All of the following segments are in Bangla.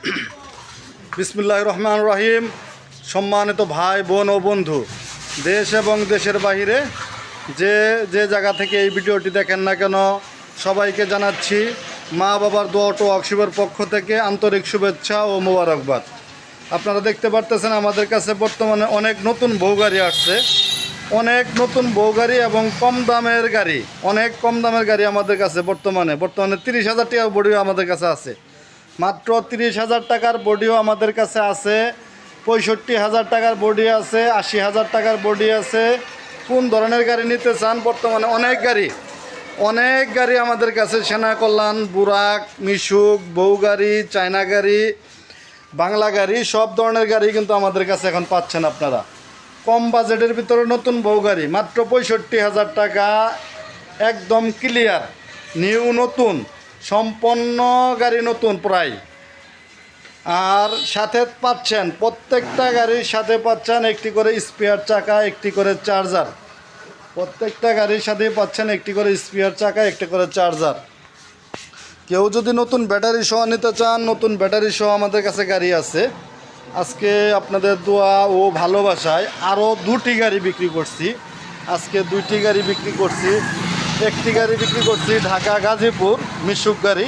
বিসমুল্লাহ রহমান রহিম। সম্মানিত ভাই, বোন ও বন্ধু, দেশ এবং দেশের বাইরে যে যে জায়গা থেকে এই ভিডিওটি দেখেন না কেন, সবাইকে জানাচ্ছি মা বাবার দোয়াটো অক্সিবের পক্ষ থেকে আন্তরিক শুভেচ্ছা ও মোবারকবাদ। আপনারা দেখতে পারতেছেন আমাদের কাছে বর্তমানে অনেক নতুন বউ গাড়ি আসছে। অনেক নতুন বউ গাড়ি এবং কম দামের গাড়ি, অনেক কম দামের গাড়ি আমাদের কাছে বর্তমানে। বর্তমানে তিরিশ হাজার টাকা বডিও আমাদের কাছে আছে। মাত্র তিরিশ হাজার টাকার বডিও আমাদের কাছে আছে, পঁয়ষট্টি হাজার টাকার বডি আছে, আশি হাজার টাকার বডি আছে। কোন ধরনের গাড়ি নিতে চান? বর্তমানে অনেক গাড়ি অনেক গাড়ি আমাদের কাছে সেনা কল্যাণ, বুরাক, মিশুক, বউ গাড়ি, চায়না গাড়ি, বাংলা গাড়ি, সব ধরনের গাড়ি কিন্তু আমাদের কাছে এখন পাচ্ছেন আপনারা। কম বাজেটের ভিতরে নতুন বউ গাড়ি, মাত্র পঁয়ষট্টি হাজার টাকা, একদম ক্লিয়ার নিউ নতুন। সম্পন্ন গাড়ি নতুন প্রায়। আর সাথে পাচ্ছেন, প্রত্যেকটা গাড়ির সাথে পাচ্ছেন একটি করে স্পেয়ার চাকা, একটি করে চার্জার। প্রত্যেকটা গাড়ির সাথে পাচ্ছেন একটি করে স্পেয়ার চাকা, একটি করে চার্জার। কেউ যদি নতুন ব্যাটারি সহ নিতে চান, নতুন ব্যাটারি সহ আমাদের কাছে গাড়ি আছে। আজকে আপনাদের দোয়া ও ভালোবাসায় আরও দুটি গাড়ি বিক্রি করছি। আজকে দুইটি গাড়ি বিক্রি করছি। একটি গাড়ি বিক্রি করছি ঢাকা গাজীপুর, মিশুক গাড়ি।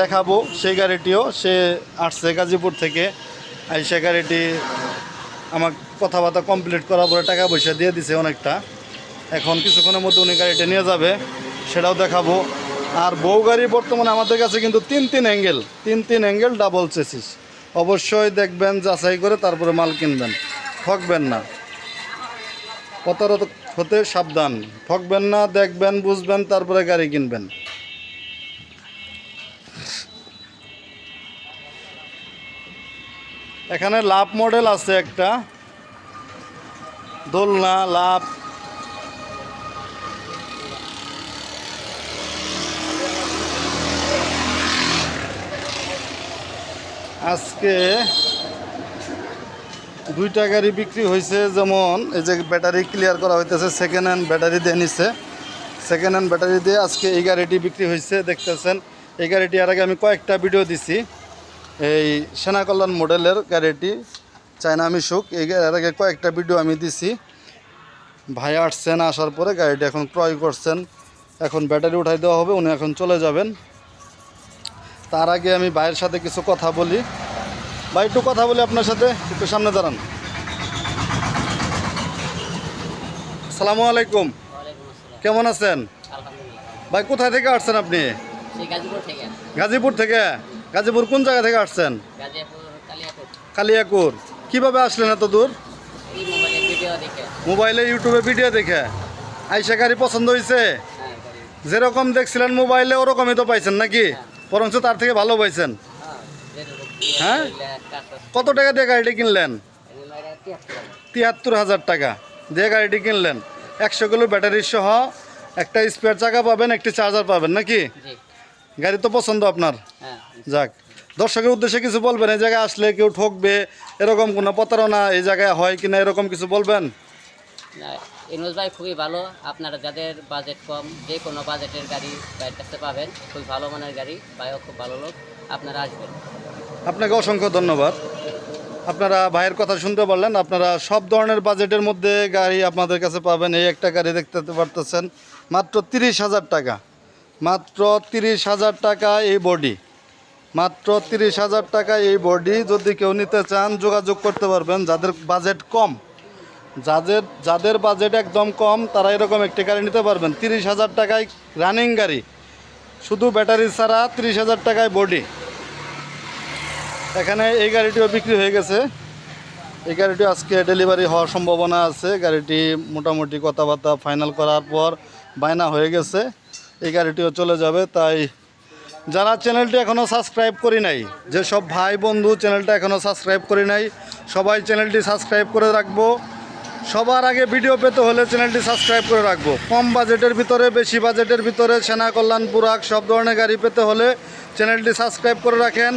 দেখাবো সেই গাড়িটিও, সে আসছে গাজীপুর থেকে। আর সে গাড়িটি আমার কথাবার্তা কমপ্লিট করার পরে টাকা পয়সা দিয়ে দিছে অনেকটা। এখন কিছুক্ষণের মধ্যে উনি গাড়িটা নিয়ে যাবে, সেটাও দেখাবো। আর বউ গাড়ি বর্তমানে আমাদের কাছে কিন্তু তিন তিন অ্যাঙ্গেল, তিন তিন অ্যাঙ্গেল ডাবল চেসিস। অবশ্যই দেখবেন, যাচাই করে তারপরে মাল কিনবেন। ঠকবেন না। প্রতারত হতে সাবধান। ঠকবেন না, দেখবেন, বুঝবেন, তারপরে গাড়ি কিনবেন। এখানে লাভ মডেল আছে একটা। দোলনা, লাভ। আজকে দুইটা গাড়ি বিক্রি হয়েছে, যেমন এই যে ব্যাটারি ক্লিয়ার করা হইতেছে সেকেন্ড হ্যান্ড ব্যাটারি দিয়ে নিছে। সেকেন্ড হ্যান্ড ব্যাটারি দিয়ে আজকে এই গাড়িটি বিক্রি হয়েছে, দেখতেছেন। এই গাড়িটি আর আগে আমি কয়েকটা ভিডিও দিছি। এই সেনা কল্যাণ মডেলের গাড়িটি, চায়না মিশুক, এই এর আগে কয়েকটা ভিডিও আমি দিছি। ভাই আসছেন, আসার পরে গাড়িটি এখন ক্রয় করছেন। এখন ব্যাটারি উঠাই দেওয়া হবে, উনি এখন চলে যাবেন। তার আগে আমি ভাইয়ের সাথে কিছু কথা বলি। ভাই একটু কথা বলি আপনার সাথে একটু সামনে দাঁড়ান। সালামু আলাইকুম। কেমন আছেন? ভাই কোথায় থেকে আসছেন আপনি? গাজীপুর থেকে। গাজীপুর কোন জায়গা থেকে আসছেন? কালিয়াকুর। কীভাবে আসলেন এত দূর? মোবাইলে ইউটিউবে ভিডিও দেখে। আইসা গাড়ি পছন্দ হয়েছে হ্যাঁ যেরকম দেখছিলেন মোবাইলে ওরকমই তো পাইছেন নাকি? বরঞ্চ তার থেকে ভালো পাইছেন। হ্যাঁ? কত টাকা দিয়ে গাড়িটি কিনলেন? তিয়াত্তর হাজার টাকা দিয়ে গাড়িটি কিনলেন। একশো কিলো ব্যাটারি সহ একটা স্পেয়ার চাকা পাবেন একটি চার্জার পাবেন নাকি? গাড়ি তো পছন্দ আপনার। হ্যাঁ যাক দর্শকের উদ্দেশ্যে কিছু বলবেন এই জায়গায় আসলে কেউ ঠকবে এরকম কোনো প্রতারণা এই জায়গায় হয় কিনা এরকম কিছু বলবেন? না, ইনুস ভাই খুবই ভালো। আপনারা যাদের বাজেট কম যে কোনো বাজেটের গাড়ি ভাইয়ের কাছে পাবেন খুবই ভালো মানের গাড়ি ভাইও খুব ভালো লোক। আপনারা আসবেন। আপনাকে অসংখ্য ধন্যবাদ। আপনারা ভাইয়ের কথা শুনতে পারলেন, আপনারা সব ধরনের বাজেটের মধ্যে গাড়ি আপনাদের কাছে পাবেন। এই একটা গাড়ি দেখতে পারতেছেন, মাত্র তিরিশ হাজার টাকা। মাত্র তিরিশ হাজার টাকা এই বডি। মাত্র তিরিশ হাজার টাকা এই বডি। যদি কেউ নিতে চান, যোগাযোগ করতে পারবেন। যাদের বাজেট কম, যাদের যাদের বাজেট একদম কম, তারা এরকম একটি গাড়ি নিতে পারবেন। তিরিশ হাজার টাকায় রানিং গাড়ি। শুধু ব্যাটারি ছাড়া তিরিশ হাজার টাকায় বডি। এখানে এই গাড়িটিও বিক্রি হয়ে গেছে। এই গাড়িটি আজকে ডেলিভারি হওয়ার সম্ভাবনা আছে। গাড়িটি মোটামুটি কথাবার্তা ফাইনাল করার পর বায়না হয়ে গেছে। এই গাড়িটিও চলে যাবে, তাই যারা চ্যানেলটি এখনও সাবস্ক্রাইব করি নাই যেসব ভাই বন্ধু চ্যানেলটা এখনও সাবস্ক্রাইব করি নাই, সবাই চ্যানেলটি সাবস্ক্রাইব করে রাখব। সবার আগে ভিডিও পেতে হলে চ্যানেলটি সাবস্ক্রাইব করে রাখব। কম বাজেটের ভিতরে, বেশি বাজেটের ভিতরে, সেনা কল্যাণ বুরাক সব ধরনের গাড়ি পেতে হলে চ্যানেলটি সাবস্ক্রাইব করে রাখেন,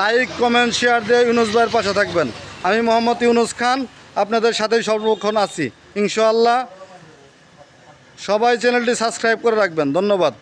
লাইক, কমেন্ট, শেয়ার দিয়ে ইউনুস ভাইয়ের পাশে থাকবেন। আমি মোহাম্মদ ইউনুস খান, আপনাদের সাথেই সর্বক্ষণ আছি। ইনশাআল্লাহ সবাই চ্যানেলটি সাবস্ক্রাইব করে রাখবেন। ধন্যবাদ।